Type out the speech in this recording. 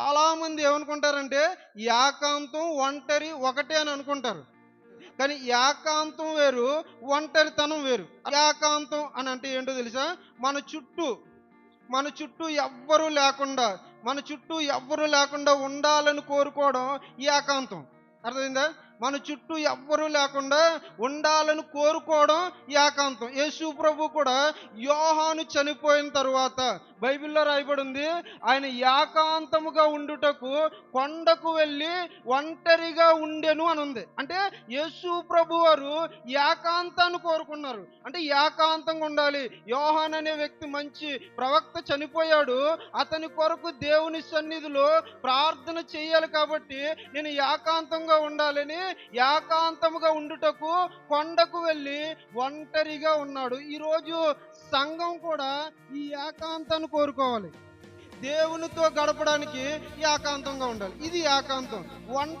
చాలా మంది ఏమనుకుంటారంటే ఏకాంతం ఒంటరి ఒకటే అని అనుకుంటారు. కానీ ఏకాంతం వేరు ఒంటరితనం వేరు. ఏకాంతం అని అంటే ఏంటో తెలుసా? మన చుట్టూ మన చుట్టూ ఎవ్వరూ లేకుండా మన చుట్టూ ఎవ్వరూ లేకుండా ఉండాలని కోరుకోవడం ఏకాంతం. అర్థమైందా? మన చుట్టూ ఎవ్వరూ లేకుండా ఉండాలని కోరుకోవడం ఏకాంతం. యేసు ప్రభు కూడా యోహాను చనిపోయిన తరువాత బైబిల్లో రాయబడి ఉంది ఆయన ఏకాంతముగా ఉండుటకు కొండకు వెళ్ళి ఒంటరిగా ఉండెను అని ఉంది అంటే యేసు ప్రభు వారు ఏకాంతాన్ని కోరుకున్నారు. అంటే ఏకాంతంగా ఉండాలి. యోహాన్ అనే వ్యక్తి మంచి ప్రవక్త చనిపోయాడు. అతని కొరకు దేవుని సన్నిధిలో ప్రార్థన చేయాలి కాబట్టి నేను ఏకాంతంగా ఉండాలని ఏకాంతముగా ఉండుటకు కొండకు వెళ్ళి ఒంటరిగా ఉన్నాడు. ఈరోజు సంఘం కూడా ఈ ఏకాంతాన్ని కోరుకోవాలి. దేవునితో గడపడానికి ఏకాంతంగా ఉండాలి. ఇది ఏకాంతం. ఒంట